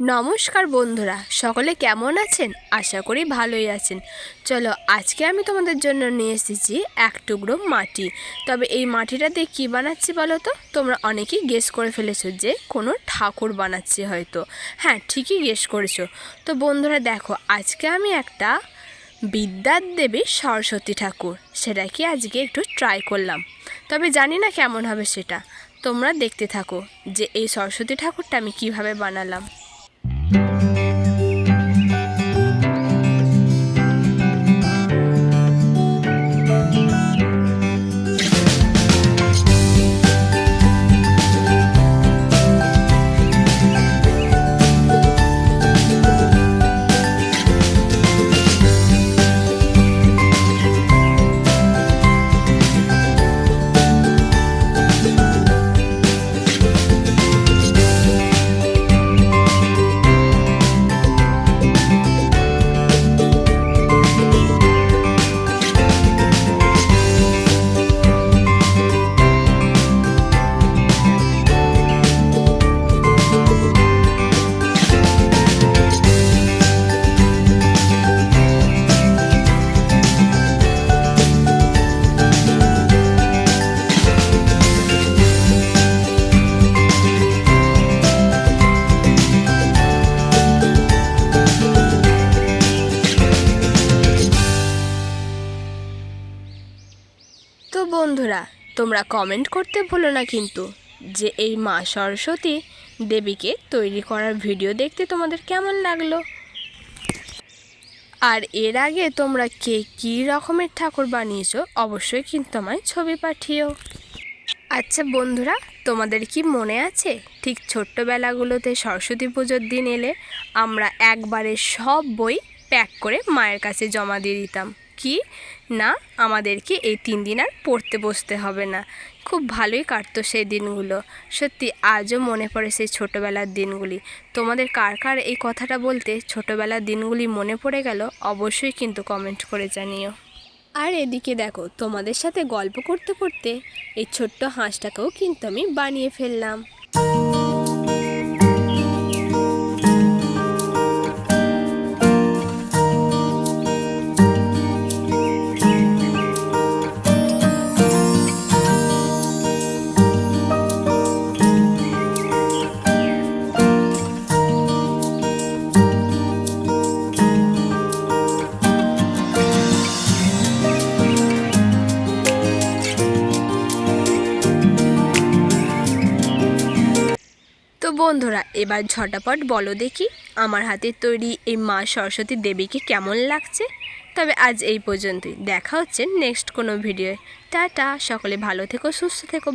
নমস্কার বন্ধুরা, সকলে কেমন আছেন? আশা করি ভালোই আছেন। চলো, আজকে আমি তোমাদের জন্য নিয়ে এসেছি এক টুকরো মাটি। তবে এই মাটিটা দিয়ে কী বানাচ্ছি বলো তো? তোমরা অনেকেই গেস করে ফেলেছো যে কোনো ঠাকুর বানাচ্ছি হয়তো। হ্যাঁ ঠিকই গেস করেছ। তো বন্ধুরা, দেখো, আজকে আমি একটা বিদ্যার দেবী সরস্বতী ঠাকুর সেটা কি আজকে একটু ট্রাই করলাম। তবে জানি না কেমন হবে সেটা। তোমরা দেখতে থাকো যে এই সরস্বতী ঠাকুরটা আমি কীভাবে বানালাম। Thank you. তো বন্ধুরা, তোমরা কমেন্ট করতে ভুলো না কিন্তু, যে এই মা সরস্বতী দেবীকে তৈরি করার ভিডিও দেখতে তোমাদের কেমন লাগল? আর এর আগে তোমরা কে কী রকমের ঠাকুর বানিয়েছো, অবশ্যই কিন্তু আমায় ছবি পাঠিও। আচ্ছা বন্ধুরা, তোমাদের কি মনে আছে? ঠিক ছোট্টবেলাগুলোতে সরস্বতী পুজোর দিন এলে আমরা একবারে সব বই প্যাক করে মায়ের কাছে জমা দিয়ে দিতাম। কি? না, আমাদেরকে এই তিন দিন আর পড়তে বসতে হবে না। খুব ভালোই কাটতো সেই দিনগুলো। সত্যি, আজও মনে পড়ে সেই ছোটোবেলার দিনগুলি। তোমাদের কার কার এই কথাটা বলতে ছোটোবেলার দিনগুলি মনে পড়ে গেল, অবশ্যই কিন্তু কমেন্ট করে জানিও। আর এদিকে দেখো, তোমাদের সাথে গল্প করতে করতে এই ছোট্ট হাঁসটাকেও কিন্তু আমি বানিয়ে ফেললাম। বন্ধুরা, এবার ঝটাপট বলো দেখি, আমার হাতের তৈরি এই মা সরস্বতী দেবীকে কেমন লাগছে? তবে আজ এই পর্যন্তই। দেখা হচ্ছে নেক্সট কোনো ভিডিওয়ে টাটা, সকলে ভালো থেকো, সুস্থ থেকো।